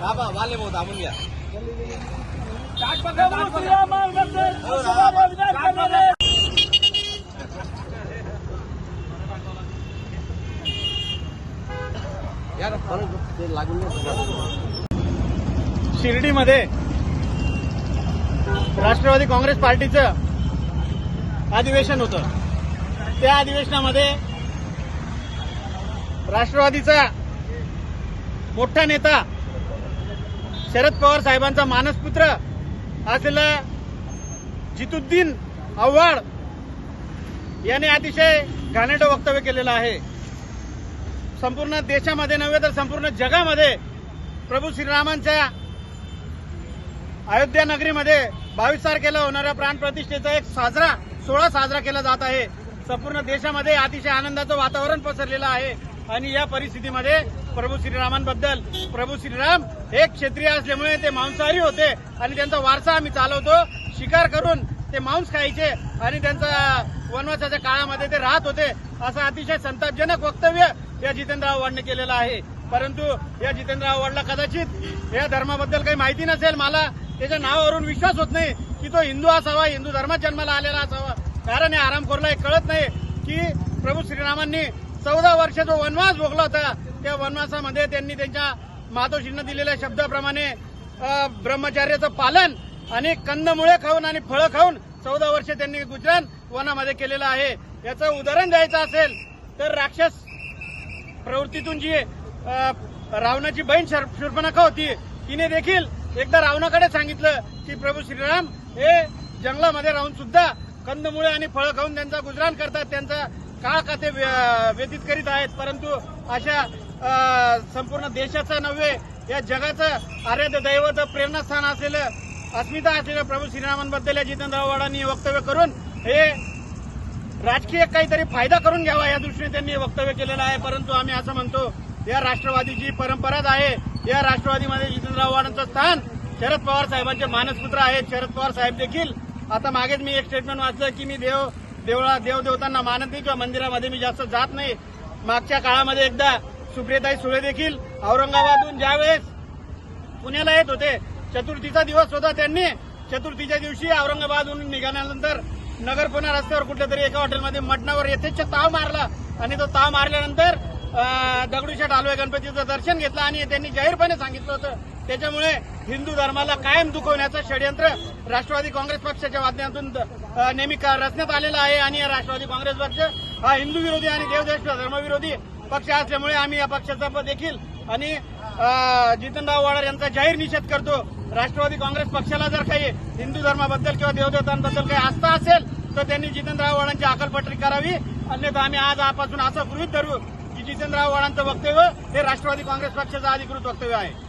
दाबा वाले भाऊ दाबून घ्या शिर्डीमध्ये राष्ट्रवादी काँग्रेस पार्टीचं अधिवेशन होतं. त्या अधिवेशनामध्ये राष्ट्रवादीचा मोठा नेता शरद पवार साहेबांचा मानसपुत्र असलेला जितुद्दीन आव्हाड याने अतिशय घाणेटं वक्तव्य केलेलं आहे. संपूर्ण देशामध्ये नव्हे तर संपूर्ण जगामध्ये प्रभू श्रीरामांच्या अयोध्या नगरीमध्ये बावीस तारखेला होणाऱ्या प्राणप्रतिष्ठेचा एक साजरा सोहळा साजरा केला जात आहे. संपूर्ण देशामध्ये अतिशय आनंदाचं वातावरण पसरलेलं आहे आणि या परिस्थितीमध्ये प्रभू श्रीरामांबद्दल. प्रभू श्रीराम हे क्षेत्रीय असल्यामुळे ते मांसाहारी होते आणि त्यांचा वारसा आम्ही चालवतो. शिकार करून ते मांस खायचे आणि त्यांचा वनवासाच्या काळामध्ये ते राहत होते. असं अतिशय संतापजनक वक्तव्य या जितेंद्र आव्हाडने केलेलं आहे. परंतु या जितेंद्र आव्हाडला कदाचित या धर्माबद्दल काही माहिती नसेल. मला त्याच्या नावावरून विश्वास होत नाही की तो हिंदू असावा हिंदू धर्मात जन्माला आलेला असावा. कारण या आरामखोरला हे कळत नाही की प्रभू श्रीरामांनी चौदा वर्ष जो वनवास भोगला होता त्या वनवासामध्ये त्यांनी त्यांच्या मातोश्रींना दिलेल्या शब्दाप्रमाणे ब्रह्मचार्याचं ब्रह्मचर्याचं पालन आणि कंदमुळे खाऊन आणि फळं खाऊन चौदा वर्ष त्यांनी गुजरात वनामध्ये केलेलं आहे. याचं उदाहरण द्यायचं असेल तर राक्षस प्रवृत्तीतून जी रावणाची बहीण शर- शूर्पणखा होती तिने देखील एकदा रावणाकडे सांगितलं की प्रभू श्रीराम हे जंगलामध्ये राहून सुद्धा कंदमुळे आणि फळं खाऊन त्यांचा गुजराण करतात. त्यांचा काळ का ते व्य- व्यतीत करीत आहेत. परंतु अशा संपूर्ण देशाचं नव्हे या जगाचं आराध्य दैवत प्रेरणास्थान असलेलं अस्मिता असलेल्या प्रभू श्रीरामांबद्दल या जितेंद्र आव्हाडांनी वक्तव्य करून हे राजकीय काहीतरी फायदा करून घ्यावा या दृष्टीने त्यांनी वक्तव्य केलेलं आहे. परंतु आम्ही असं म्हणतो या राष्ट्रवादीची परंपराच आहे या राष्ट्रवादीमध्ये जितेंद्र आव्हाडांचं स्थान शरद पवार साहेबांचे मानसपुत्र आहेत. शरद पवार साहेब देखील आता मागेच मी एक स्टेटमेंट वाचलं की मी देव देवळा देवदेवतांना मानत नाही किंवा मंदिरामध्ये मी जास्त जात नाही. मागच्या काळामध्ये एकदा सुप्रियताई सुळे देखील औरंगाबादहून ज्यावेळेस पुण्याला येत होते चतुर्थीचा दिवस होता त्यांनी चतुर्थीच्या दिवशी औरंगाबादहून निघाल्यानंतर नगर पुणे रस्त्यावर कुठल्या तरी एका हॉटेलमध्ये मटणावर यथेच्छ ताव मारला आणि तो ताव मारल्यानंतर दगडूशेठ आलवे गणपतीचं दर्शन घेतलं आणि त्यांनी जाहीरपणे सांगितलं होतं. त्याच्यामुळे हिंदू धर्माला कायम दुखवण्याचं षडयंत्र राष्ट्रवादी काँग्रेस पक्षाच्या माध्यमातून नेहमी का- रचण्यात आलेलं आहे आणि राष्ट्रवादी काँग्रेस पक्ष हा हिंदू विरोधी आणि देवदेश धर्मविरोधी पक्ष असल्यामुळे आम्ही या पक्षाचा देखील आणि जितनराव वाडार यांचा जाहीर निषेध करतो. राष्ट्रवादी काँग्रेस पक्षाला जर काही हिंदू धर्माबद्दल किंवा देवदेवतांबद्दल काही आस्था असेल तर त्यांनी जितेंद्र वाडांची अकलपट्टी करावी. अन्यथा आम्ही आज आपासून असं गृहित धरू की जितेंद्र वाडांचं वक्तव्य हे राष्ट्रवादी काँग्रेस पक्षाचं अधिकृत वक्तव्य आहे.